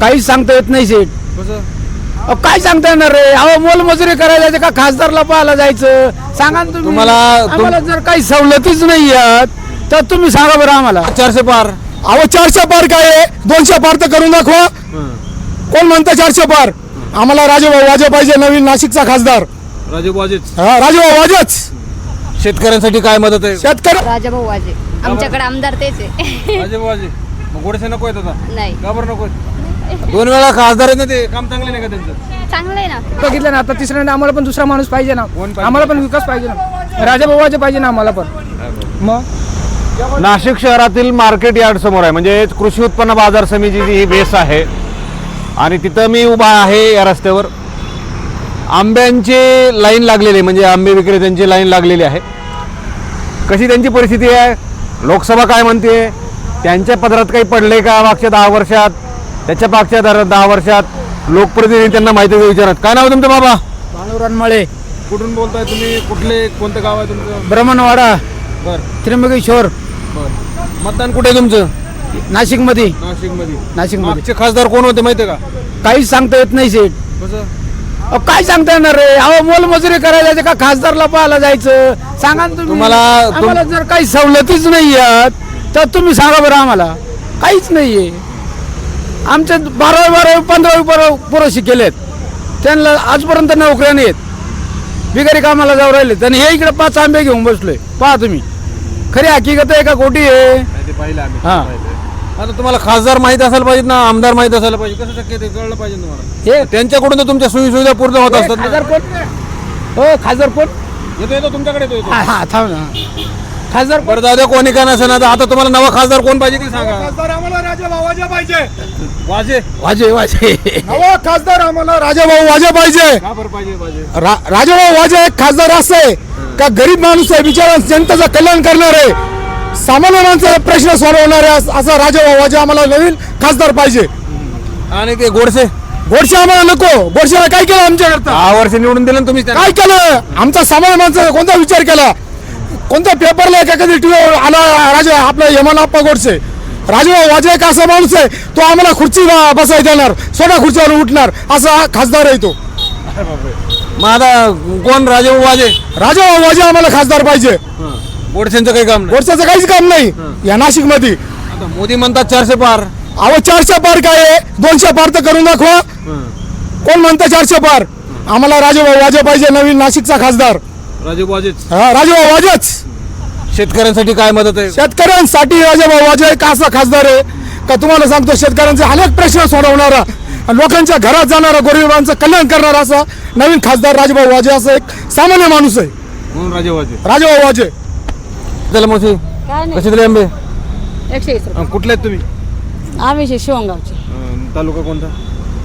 काहीच सांगता येत नाही शेठ. कसं? अहो, काय सांगता येणार रे? अहो मोलमजुरी करायला जायचं का खासदारला पाहायला जायचं? सांगा ना तुम्ही. तुम्हाला- तुम- आम्हाला जर काही सवलतीच नाही आहेत तर तुम्ही सांगा बरं आम्हाला. चारशे पार. अहो चारशे पार काय आहे? दोनशे पार तर करून दाखवा. कोण म्हणतं चारशे पार? आम्हाला राजेभाऊ वाजे पाहिजे नवीन नाशिकचा खासदार. राजू बाजीच हा राजेभाऊ वाजेच. शेतकऱ्यांसाठी काय मदत आहे? शेतकरी राजाभाऊ वाजे. आमच्याकडे आमदार तेच आहे. राजू बाजी मग गोडसे नको आहेत आता. नाही. का बरं नको आहेत? दोन वेळा खासदार आहेत ना ते काम चांगले नाही का त्यांचं? चांगलं आहे ना. बघितलं ना आता तिसऱ्यांदा आम्हाला पण दुसरा माणूस पाहिजे ना. कोण पाहिजे? आम्हाला पण विकास पाहिजे ना. राजा भावाचे पाहिजे ना आम्हाला पण. मग? नाशिक शहरातील मार्केट यार्ड समोर आहे. म्हणजे कृषी उत्पन्न बाजार समितीची ही बेस आहे. आणि तिथं मी उभा आहे या रस्त्यावर. आंब्यांची लाईन लागलेली आहे म्हणजे आंबे विक्रेत्यांची लाईन लागलेली आहे. कशी त्यांची परिस्थिती आहे? लोकसभा काय म्हणते? त्यांच्या पदरात काही पडले का मागच्या दहा वर्षात? त्याच्या मागच्या दहा दहा वर्षात लोकप्रतिनिधी त्यांना माहिती विचारत काय नाव आहे तुमचं बाबा? भानुरानमळे कुठून बोलताय तुम्ही? कुठले कोणतं गाव आहे तुमचं? ब्रह्मणवाडा. बरं. त्र्यंबकेश्वर. बरं. मतदान कुठे आहे तुमचं? नाशिकमध्ये. नाशिकमध्ये. नाशिकमध्ये. मागचे खासदार कोण होते माहिती आहे का? काहीच सांगता येत नाही शेठ. कसं? अहो, काय सांगता येणार रे? अहो मोलमजुरी करायला जायचं का खासदारला पाहायला जायचं. सांगा ना तुम्ही. तुम्हाला- तुम- आम्हाला जर काही सवलतीच नाही आहेत तर तुम्ही सांगा बरं आम्हाला. काहीच नाहीये. आमचे बारावी बारावी पंधरावी पोरं पोरं शिकेलेत त्यांना आजपर्यंत नोकऱ्या नाहीत. बिगारी कामाला जाऊ राहिले. आणि हे इकडे पाच आंबे घेऊन बसलोय. पहा तुम्ही. खरी हकीकत आहे का खोटी आहे? हा. आता तुम्हाला खासदार माहीत असायला पाहिजे ना आमदार माहीत असायला पाहिजे. कसं शक्य ते कळलं पाहिजे तुम्हाला? हे त्यांच्याकडून तर तुमच्या सोयी सुविधा पूर्ण होत असतात. खासदार कोण? हो खासदार कोण? येतो येतो तुमच्याकडे येतो, हा हा थांब ना. खासदार कोण? बरं दादा कोणी का नसेल? आता आता तुम्हाला नवा खासदार कोण पाहिजे ते सांगा. खासदार आम्हाला राजेभाऊ वाजे पाहिजे. वाजे. वाजे वाजे. नवा खासदार आम्हाला राजेभाऊ वाजे पाहिजे. का बरं पाहिजे पाहिजे रा- राजेभाऊ वाजे एक खासदार असं आहे का गरीब माणूस आहे बिचारा जनतेचं कल्याण करणार आहे. सामान्य माणसाचा प्रश्न सोडवणार आहे अस- असा राजेभाऊ वाजे आम्हाला नवीन खासदार पाहिजे. आणि ते गोडसे? गोडसे आम्हाला नको. गोडसेला काय केलं आमच्याकरता? दहा वर्ष निवडून दिलं ना तुम्ही त्यांना. काय केलं? आमचा सामान्य माणसाचा कोणता विचार केला? कोणत्या पेपरला एका कधी टीव्हीवर आला राजे आपला यमनाप्पा गोडसे राजेभाऊ वाजे एक असा माणूस आहे? तो आम्हाला खुर्ची बसाय देणार सोडा खुर्चीवर उठणार असा खासदार आहे तो. मग आता कोण राजे वाजे? राजेभाऊ वाजे आम्हाला खासदार पाहिजे. गोडसेंचं काही काम नाही. गोडसेचं काहीच काम नाही. या नाशिकमध्ये आता मोदी म्हणतात चारशे पार. अहो चारशे पार काय आहे? दोनशे पार तर करून दाखवा. कोण म्हणतं चारशे पार? आम्हाला राजेभाऊ वाजे पाहिजे नवीन नाशिकचा खासदार. वाजेच हा राजेभाऊ वाजेच शेतकऱ्यांसाठी काय मदत आहे? शेतकऱ्यांसाठी राजेभाऊ वाजे एक असा खासदार आहे का तुम्हाला सांगतो शेतकऱ्यांचे अनेक प्रश्न सोडवणारा लोकांच्या घरात जाणारा गरिबांचं कल्याण करणारा असा नवीन खासदार राजेभाऊ वाजे असं एक सामान्य माणूस आहे. म्हणून राजे वाजे राजेभाऊ वाजे चला मोशी काय नाही. कसे दिले आंबे? एकशे वीस रुपये. अं, कुठले आहेत तुम्ही? आम्ही शे- शिवणगावचे. अं, तालुका कोणता?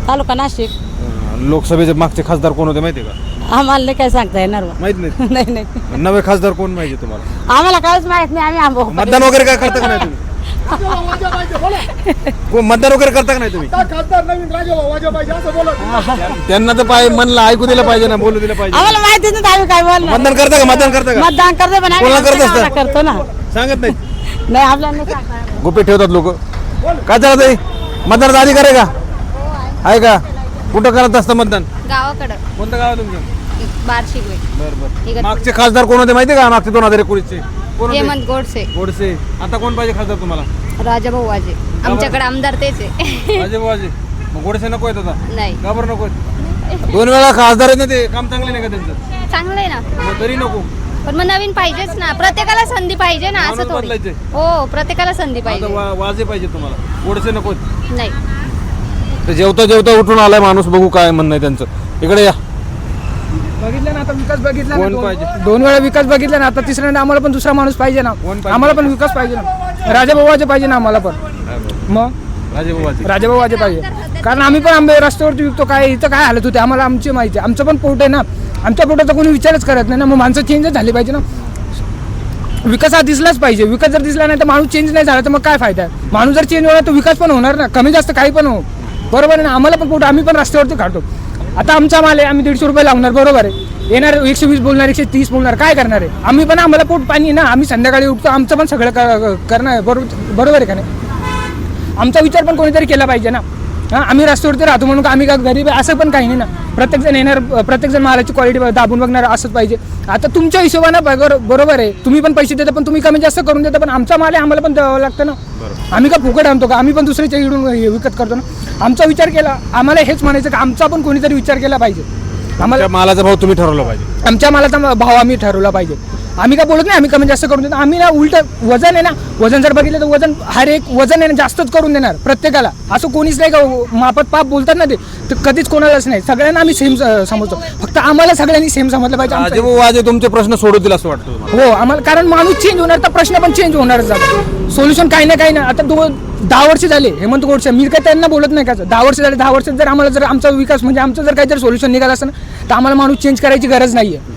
तालुका नाशिक. अं, लोकसभेचे मागचे खासदार कोण होते माहिती आहे का? आम्हाला नाही काय सांगता येणार बा. माहीत नाही. नाही नाही. नवे खासदार कोण पाहिजे तुम्हाला? आम्हाला काहीच माहीत नाही आम्ही आंबो मतदान वगैरे काय करता का नाही तुम्ही? कोण मतदान वगैरे करता का नाही तुम्ही? खासदार नवीन राजेभाऊ वाजे पाहिजे असं बोलत त्यांना तर पाहिजे म्हणलं ऐकू दिलं पाहिजे ना बोलू दिलं पाहिजे. आम्हाला माहितीच नाही आम्ही काय बोलणार. मतदान करता का? मतदान करता का? मतदान करतो पण आम्ही कोणाला करत आमच्या असता? गावाला करतो ना. सांगत नाही. नाही आपल्याला नाही सांगता येणार. गुपे ठेवतात लोक. काय चालत आहे मतदानाचा अधिकार आहे का? आहे का? कुठं करत असतं मतदान? गावाकडं. कोणतं गाव आहे तुमचं? बारशी बरं मागचे खासदार कोण होते माहिती का? मागचे दोन हजार एकोणीसचे. कोण होते? हेमंत गोडसे. गोडसे. आता कोण पाहिजे खासदार तुम्हाला? राजाभाऊ वाजे. आमच्याकडे आमदार तेच आहे. राजे बाबाजी मग गोडसे नको आहेत आता. नाही. का बरं नको आहेत? दोन वेळा खासदार आहेत ना ते. काम चांगले नाही का त्यांचं? चांगलं आहे ना. मग तरी नको. पण मग नवीन पाहिजेच ना. प्रत्येकाला संधी पाहिजे ना माणूस असं थोडी. बदलायचे. हो प्रत्येकाला संधी आता पाहिजे. वा- वाजे पाहिजे तुम्हाला. गोडसे नको आहेत. नाही. जेवता जेवता उठून आलाय माणूस. बघू काय म्हणणं आहे त्यांचं. इकडे या. बघितलं ना आता विकास बघितला ना कोण दोन- पाहिजे? दोन वेळा विकास बघितला ना आता तिसऱ्यांदा आम्हाला पण दुसरा माणूस पाहिजे ना. कोण पाहिजे? आम्हाला पण विकास पाहिजे ना. राजा भावाचे पाहिजे ना आम्हाला पण. मग राजे बाबाजी राजा भावाचे पाहिजे. कारण आम्ही पण आंबे रस्त्यावरती विकतो काय इथं काय हालत होते आम्हाला आमची माहिती आहे. आमचं पण पोट आहे ना. आमच्या पोटाचा कोणी विचारच करत नाही ना. मग माणसं चेंज झाली पाहिजे ना. विकास हा दिसलाच पाहिजे. विकास जर दिसला नाही तर माणूस चेंज नाही झाला तर मग काय फायदा आहे? माणूस जर चेंज होणार तर विकास पण होणार ना. कमी जास्त काही पण हो. बरोबर आहे ना? आम्हाला पण पोट आम्ही पण रस्त्यावरती काढतो आता आमचा माल आहे आम्ही दीडशे रुपये लावणार बरोबर आहे. येणार एकशे वीस बोलणार एकशे तीस बोलणार काय करणार आहे? आम्ही पण आम्हाला पोट पाणी ना आम्ही संध्याकाळी उठतो आमचं पण सगळं क- करणार बरोबर बरोबर आहे का नाही? आमचा विचार पण कोणीतरी केला पाहिजे ना. हां आम्ही रस्त्यावरती राहतो म्हणून का आम्ही का गरीब आहे असं पण काही नाही ना. प्रत्येकजण येणार प्रत्येकजण मालाची क्वालिटी दाबून बघणार असंच पाहिजे. आता तुमच्या हिशोबानं बगर- बरोबर आहे. तुम्ही पण पैसे देता पण तुम्ही कमी जास्त करून देता पण आमचा माल आहे आम्हाला पण द्यावं लागतं ना. आम्ही का फुकट आणतो का? आम्ही पण दुसऱ्याच्या इकडून विकत करतो ना. आमचा विचार केला आम्हाला हेच म्हणायचं का आमचा पण कोणीतरी विचार केला पाहिजे. आम्हाला मालाचा भाव तुम्ही ठरवला पाहिजे. आमच्या मालाचा भाव आम्ही ठरवला पाहिजे. आम्ही काय बोलत नाही आम्ही कमी जास्त करून देतो. आम्ही ना उलट वजन आहे ना वजन जर बघितलं तर वजन हर एक वजन आहे ना जास्तच करून देणार प्रत्येकाला. असं कोणीच नाही का मापत पाप बोलतात ना ते तर कधीच कोणालाच नाही. सगळ्यांना आम्ही सेम समजतो. फक्त आम्हाला सगळ्यांनी सेम समजलं पाहिजे वाजे तुमचे प्रश्न सोडवतील असं वाटतं? हो आम्हाला कारण माणूस चेंज होणार तर प्रश्न पण चेंज होणारच जातो. सोल्युशन काही ना काही ना. आता दो दहा वर्ष झाले हेमंत गोडसे. मी काय त्यांना बोलत नाही का? दहा वर्ष झाले दहा वर्षात जर आम्हाला जर आमचा विकास म्हणजे आमचं जर काही जर सोल्युशन निघालं असतं ना तर आम्हाला माणूस चेंज करायची गरज नाही आहे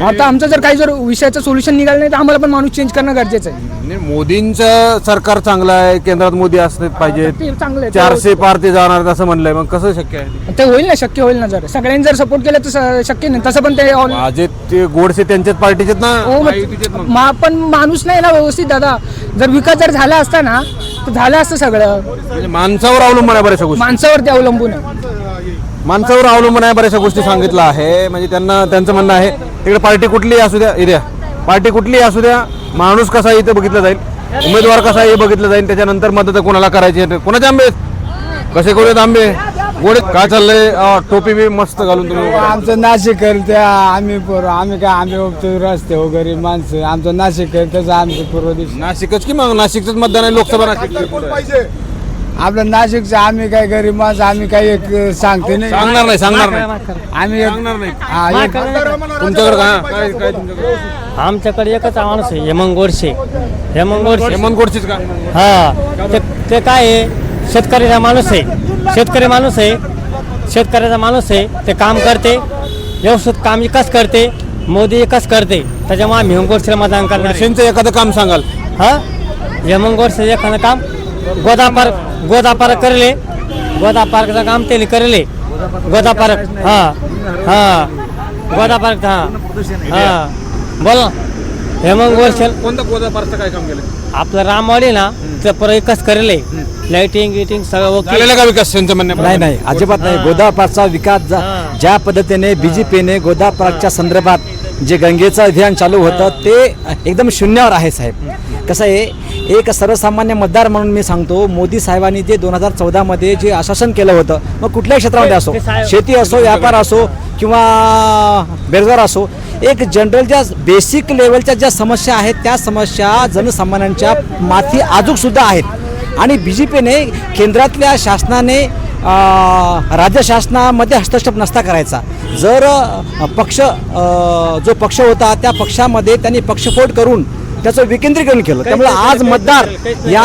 आता आमचं जर काही जर विषयाचं सोल्युशन निघालं नाही तर आम्हाला पण माणूस चेंज करणं गरजेचं आहे. नाही, मोदींचं सरकार चांगलं आहे केंद्रात मोदी असले पाहिजे चांगलं आहे. चारशे पार ते जाणार असं म्हणलंय. मग कसं शक्य आहे? ते होईल ना शक्य होईल ना जर. सगळ्यांनी जर सपोर्ट केलं तर स- शक्य नाही. तसं पण ते all- वाजे ते गोडसे त्यांच्याच पार्टीचे ना हो मग मग. मा- पण माणूस नाही ना व्यवस्थित दादा. जर विकास जर झाला असता ना तर झालं असतं सगळं. म्हणजे माणसावर अवलंबून आहे बऱ्याचशा गोष्टी. माणसावरती अवलंबून आहे. माणसावर अवलंबून आहे बऱ्याचशा गोष्टी सांगितलं आहे. म्हणजे त्यांना त्यांचं म्हणणं आहे तिकडे पार्टी कुठली असू द्या इथे पार्टी कुठली असू द्या माणूस कसा आहे इथं बघितलं जाईल. उमेदवार कसा आहे हे बघितलं जाईल. त्याच्यानंतर मदत कोणाला करायची कोणाचे आंबे? कसे करूयात आंबे? गोडे काय चाललंय? टोपी बी मस्त घालून तुम्ही. आमचं नाशिक करते आम्ही पोरं आम्ही काय आम्ही बघतो रस्ते वगैरे माणसं. आमचं नाशिक करतेच आमचं पूर्व दिवस नाशिकच की मग? नाशिकच मतदान आहे लोकसभा नाशिक आपलं नाशिकचं आम्ही काय गरीब माणसं आम्ही काही एक सांगते नाही. सांगणार नाही सांगणार नाही. आम्ही एक- सांगणार नाही. हा, एक- तुमच्याकडे काय काय काय तुमच्याकडे? आमच्याकडे एकच माणूस आहे हेमंत गोडसे. हेमंत गोडसे. हेमंत गोडसेच का? हा ते ते काय आहे? शेतकऱ्याचा माणूस आहे. शेतकरी माणूस आहे. शेतकऱ्याचा माणूस आहे. ते काम करते. व्यवस्थित काम एकच करते. मोदी एकच करते. त्याच्यामुळे आम्ही हेमंत गोडसेला मतदान करणार आहे. गोडसेंचं एखादं काम सांगाल. हा? हेमंत गोडसे एखादं काम? गोदा पार्क गोदा पार्क करले. गोदा पार्कचं काम त्यांनी करले. गोदा पार्क हा. हा. गोदा पार्क हा. हा. बोल हेमंत गोडसे कोणता गोदा पार्कचं काय काम केलं आपलं रामवाडी ना तर परत एकच करेल. लाइटिंग गिटिंग सगळं ओके झालेलं का विकास त्यांचं म्हणणं नाही नाही. अजिबात नाही. गोदा पार्कचा विकास जा- ज्या पद्धतीने बीजेपीने गोदा पार्कच्या संदर्भात जे गंगेचं अभियान चालू होतं ते एकदम शून्यावर आहे साहेब. कसं आहे एक सर्वसामान्य मतदार म्हणून मी सांगतो मोदी साहेबांनी जे दोन हजार चौदामध्ये जे आश्वासन केलं होतं मग कुठल्याही क्षेत्रामध्ये असो शेती असो व्यापार असो किंवा बेरोजगार असो एक जनरल ज्या बेसिक लेवलच्या ज्या समस्या आहेत त्या समस्या जनसामान्यांच्या माथी अजूक सुद्धा आहेत. आणि बी जे पीने केंद्रातल्या शासनाने राज्य शासनामध्ये हस्तक्षेप नसता करायचा. जर पक्ष जो पक्ष होता त्या पक्षामध्ये त्यांनी पक्षफोड करून त्याचं विकेंद्रीकरण केलं. त्यामुळे आज मतदार या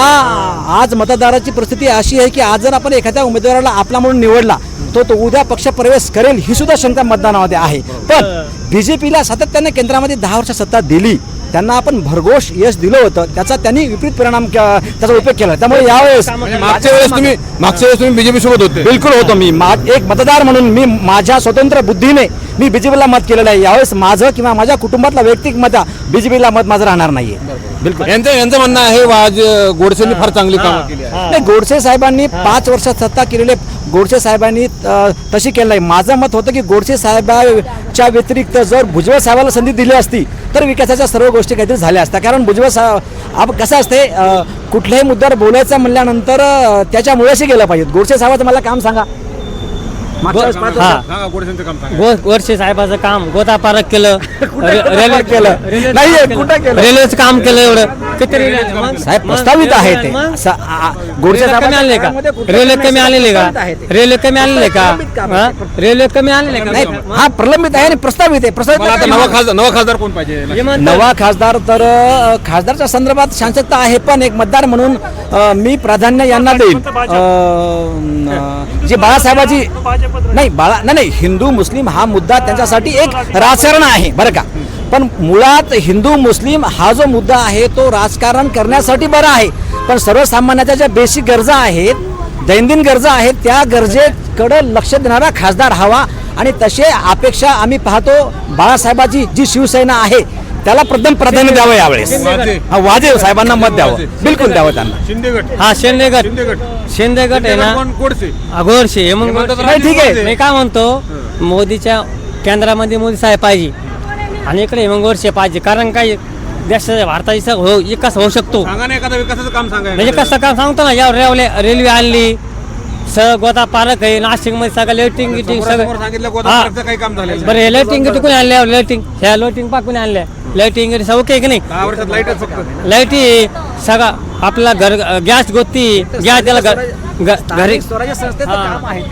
आज मतदाराची परिस्थिती अशी आहे की आज जर आपण एखाद्या उमेदवाराला आपला म्हणून निवडला तो तो उद्या पक्ष प्रवेश करेल ही सुद्धा शंका मतदानामध्ये आहे. पण बी जे पीला सातत्याने केंद्रामध्ये दहा वर्ष सत्ता दिली. त्यांना आपण भरघोष यश दिलं होतं. त्याचा त्यांनी विपरीत परिणाम त्याचा उपयोग केला. त्यामुळे यावेळेस म्हणजे मागच्या वेळेस तुम्ही मागच्या वेळेस तुम्ही बीजेपी सोबत होते. बिलकुल होतो मी. एक मतदार म्हणून मी माझ्या स्वतंत्र बुद्धीने मी बीजेपीला मत केलेलं आहे. यावेळेस माझं किंवा माझ्या कुटुंबातला वैयक्तिक मत बीजेपीला मत माझं राहणार नाहीये. बिलकुल. यांचं यांचं म्हणणं आहे वाज गोडसेंनी फार चांगली कामं केली आहे. नाही गोडसे साहेबांनी पाच वर्षात सत्ता केलेले गोडसे साहेबांनी तशी केलं नाही. माझं मत होतं की गोडसे साहेबाच्या व्यतिरिक्त जर भुजबळ साहेबाला संधी दिली असती तर विकासाच्या सर्व गोष्टी काहीतरी झाल्या असत्या. कारण भुजबळ साहेब आप कसं असते कुठल्याही मुद्द्यावर बोलायचं म्हणल्यानंतर त्याच्या मुळाशी गेलं पाहिजे गोडसे साहेबाचं मला काम सांगा. हा. गोडसेंचं काम सांगा. गो वर्षे साहेबाचं काम गोदा पार्क केलं. रेल्वे केलं? रेल्वेचं नाहीये, काम केलं. कुठं केलं? रेल्वेचं काम केलं एवढं. किती साहेब प्रस्तावित आहे ते. आ- आ- गोडसे रेल्वे कमी आलेले का? रेल्वे कमी आलेले का? प्रस्तावित आहे ते. रेल्वे कमी आलेले का? प्रलंबित काम हा? आहे. रेल्वे कमी आलेले का? नाही हा प्रलंबित आहे आणि प्रस्तावित आहे. मला आता प्रस्तावित नवा खासदार नवा खासदार कोण पाहिजे? नवा खासदार तर अ, खासदारच्या संदर्भात शांतता आहे पण एक मतदार म्हणून अ, मी प्राधान्य यांना देईन. अ, जी बाळासाहेबाची नाही बाळा नाही नाही हिंदू मुस्लिम हा मुद्दा त्यांच्यासाठी एक राजकारण आहे बरं का. पण मुळात हिंदू मुस्लिम हा जो मुद्दा आहे तो राजकारण करण्यासाठी बरा आहे. पण सर्वसामान्याच्या ज्या बेसिक गरजा आहेत दैनंदिन गरजा आहेत त्या गरजेकडे लक्ष देणारा खासदार हवा. आणि तसे अपेक्षा आम्ही पाहतो बाळासाहेबाची जी शिवसेना आहे त्याला प्रथम प्राधान्य द्यावं यावेळेस. वाजे. हा, वाजे साहेबांना मत द्यावं. बिलकुल द्यावं त्यांना. शिंदेगड हा शेंडेगड शिंदेगड शिंदे गट. आहे ना? कोण? गोडसे अघोरशे हेमंत हेमंत गोडसे. राजे नाही ठीक आहे. मी काय म्हणतो? मोदीच्या केंद्रामध्ये मोदी साहेब पाहिजे. आणि इकडे हेमंत गोडसे पाहिजे. कारण काय? देशाच्या भारताचा हो विकास होऊ शकतो. सांगा ना एखादं विकासाचं काम सांगा. म्हणजे कसं काम सांगतो ना? या रेल्वे रेल्वे आणली. सगळं गोदा पार्क आहे नाशिकमध्ये सगळं लेटिंग गिटिंग समोरासमोर सांगितलं सगळं गोदापार्कचं काही काम झालेलं बरं हे लाईटिंग गिटिंग कोणी आणल्या? लाईटिंग ह्या लाईटिंग पा कोणी आणल्या. लाईटिंग गिटिंग सगळं ओके की नाही? दहा वर्षात लाईटच फक्त. लाईटी सगळं आपला घर गॅस गोती गॅस त्याला घ- घ- घरी स्वराज्य संस्थेचं. काम आहे. ते.